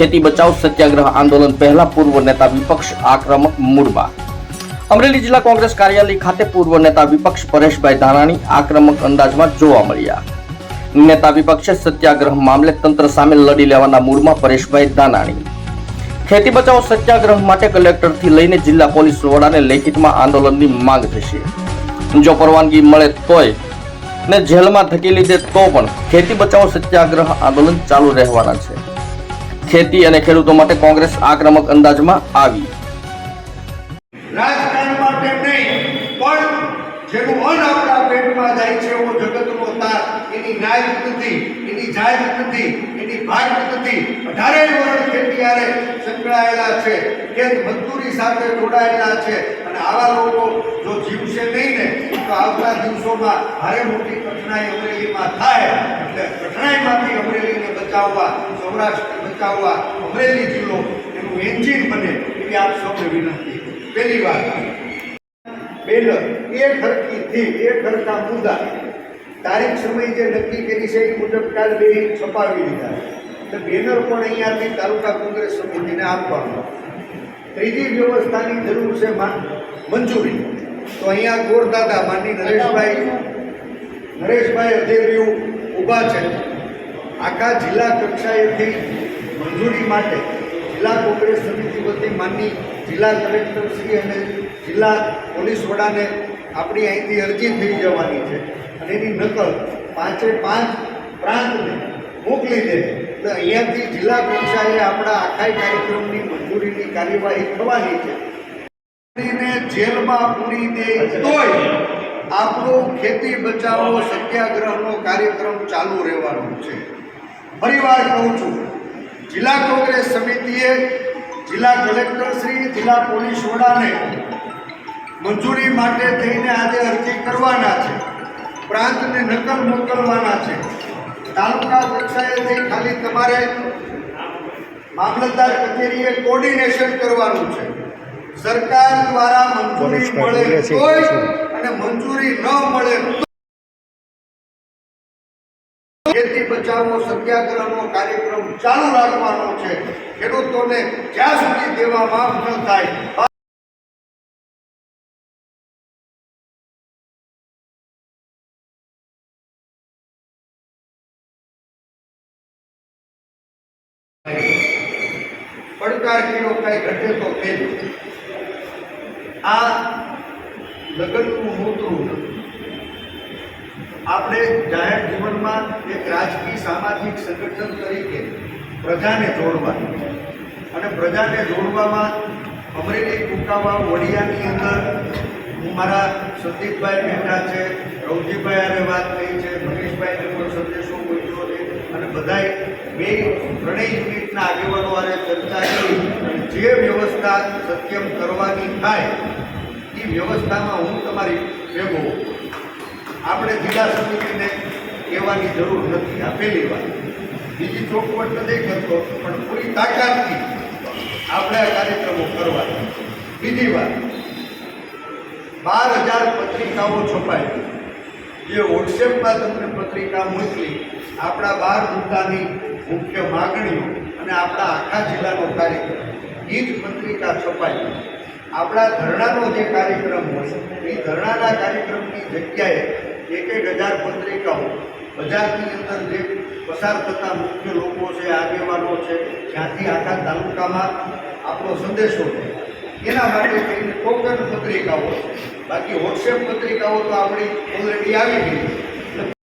ખેતી બચાવ સત્યાગ્રહ આંદોલન પહેલા પૂર્વ નેતા વિપક્ષ આક્રમક મૂડમાં. અમરેલી જિલ્લા કોંગ્રેસ કાર્યાલય ખાતે પૂર્વ નેતા વિપક્ષ પરેશભાઈ ધાનાણી આક્રમક અંદાજમાં જોવા મળ્યા. નેતા વિપક્ષે સત્યાગ્રહ મામલે તંત્ર સામે લડી લેવાના મૂડમાં પરેશભાઈ ધાનાણી. ખેતી બચાવ સત્યાગ્રહ માટે કલેક્ટરથી લઈને જિલ્લા પોલીસ વડાને લેખિતમાં આંદોલનની માંગ થશે. જો પરવાનગી મળે તોય ને જેલમાં ધકેલી દે તો પણ ખેતી બચાવ સત્યાગ્રહ આંદોલન ચાલુ રહેવાના છે. ખેતી અને ખેડૂતો માટે કોંગ્રેસ આક્રમક અંદાજમાં આવી. રાજકારણમાં તેમ નહીં, પણ જેનું અન્ન આપણા પેટમાં જાય છે, એવો જગતનો તાર. એની ન્યાય નથી, એની જાહેર નથી, એની ભાગ નથી. અઢારે વર્ષ સંકળાયેલા છે ખેત મજદૂરી સાથે જોડાયેલા છે, અને આવા લોકો જો જીવશે નહીં ને, તો આવતા દિવસોમાં ભારે મોટી કઠણાઈ અમરેલીમાં થાય. એટલે કઠણાઈમાંથી અમરેલીને બચાવવા સૌરાષ્ટ્રને બચાવવા અમરેલી જિલ્લો, એનું એન્જિન બને એવી આપ સૌને વિનંતી. પહેલી વાત બેનર એ ખરકીથી એ ખરકા મુદ્દા. તારીખ સમય જે નક્કી કરી છે એ મુજબ કાલ બે છપાવી દીધા એટલે બેનર પણ અહીંયાથી તાલુકા કોંગ્રેસ સમિતિને આપવાનું. ત્રીજી વ્યવસ્થાની જરૂર છે મંજૂરી. તો અહીંયા ગોરદાદા માની નરેશભાઈ નરેશભાઈ અધેરીઓ ઊભા છે. આખા જિલ્લા કક્ષાએથી મંજૂરી માટે જિલ્લા કોંગ્રેસ સમિતિ વતી માનની જિલ્લા કલેક્ટરશ્રી અને જિલ્લા પોલીસ વડાને આપણી અહીંથી અરજી થઈ જવાની છે. અને એની નકલ પાંચે પાંચ પ્રાંતને મોકલી દે. એટલે અહીંયાથી જિલ્લા કક્ષાએ આપણા આખા કાર્યક્રમની મંજૂરીની કાર્યવાહી થવાની છે. જેલમાં પૂરી દે તોય આપણો ખેતી બચાવો, સત્યાગ્રહનો કાર્યક્રમ ચાલુ રહેવાનો છે. ફરીવાર કહું છું જિલ્લા કોંગ્રેસ સમિતિએ જિલ્લા કલેક્ટર શ્રી જિલ્લા પોલીસ વડાને મંજૂરી માટે થઈને આજે અરજી કરવાના છે. પ્રાંતને નકલ મોકલવાના છે. તાલુકા કક્ષાએથી ખાલી તમારે મામલતદાર કચેરીએ કોર્ડિનેશન કરવાનું છે. સરકાર દ્વારા મંજૂરી મળે અને મંજૂરી ન મળે તો ખેતી બચાવો સત્યાગ્રહનો કાર્યક્રમ ચાલુ રાખવાનો છે. ખેડૂતોને જ્યાં સુધી દેવા માફ ન થાય ઘટે તો આ લગ્નનું નોતરું આપણે જાહેર જીવનમાં એક રાજકીય સામાજિક સંગઠન તરીકે પ્રજાને જોડવાની અને પ્રજાને જોડવામાં અમરેલી કુકાવા વડિયાની અંદર હું મારા સંદીપભાઈ મહેતા છે, રવજીભાઈ હારે વાત થઈ છે, મનીષભાઈને પણ સંદેશો મોકલ્યો છે અને બધાય બે ત્રણેય યુનિટના આગેવાનો આને ચર્ચા કરી જે વ્યવસ્થા સત્યમ કરવાની થાય, એ વ્યવસ્થામાં હું તમારી ભેગો. આપણે જિલ્લા સમિતિને કહેવાની જરૂર નથી આ પહેલી વાત. બીજી ચોખવટ નથી કરતો પણ પૂરી તાકાતથી આપણે આ કાર્યક્રમો કરવા બીજી વાત, બાર હજાર પત્રિકાઓ છપાઈ. જે વોટ્સએપમાં તમને પત્રિકા મોકલી, આપણા બાર મુદ્દાની મુખ્ય માગણીઓ અને આપણા આખા જિલ્લાનો કાર્યક્રમ, એ જ પત્રિકા છપાઈ. આપણા ધરણાનો જે કાર્યક્રમ હોય, એ ધરણાના કાર્યક્રમની જગ્યાએ એક એક હજાર પત્રિકાઓ, બજારની અંદર જે પસાર થતા મુખ્ય લોકો છે, આગેવાનો છે, જ્યાંથી આખા તાલુકામાં આપણો સંદેશો છે. એના માટે થઈને ટોકન પત્રિકાઓ, બાકી વોટ્સએપ પત્રિકાઓ તો આપણી ઓલરેડી આવી ગઈ છે.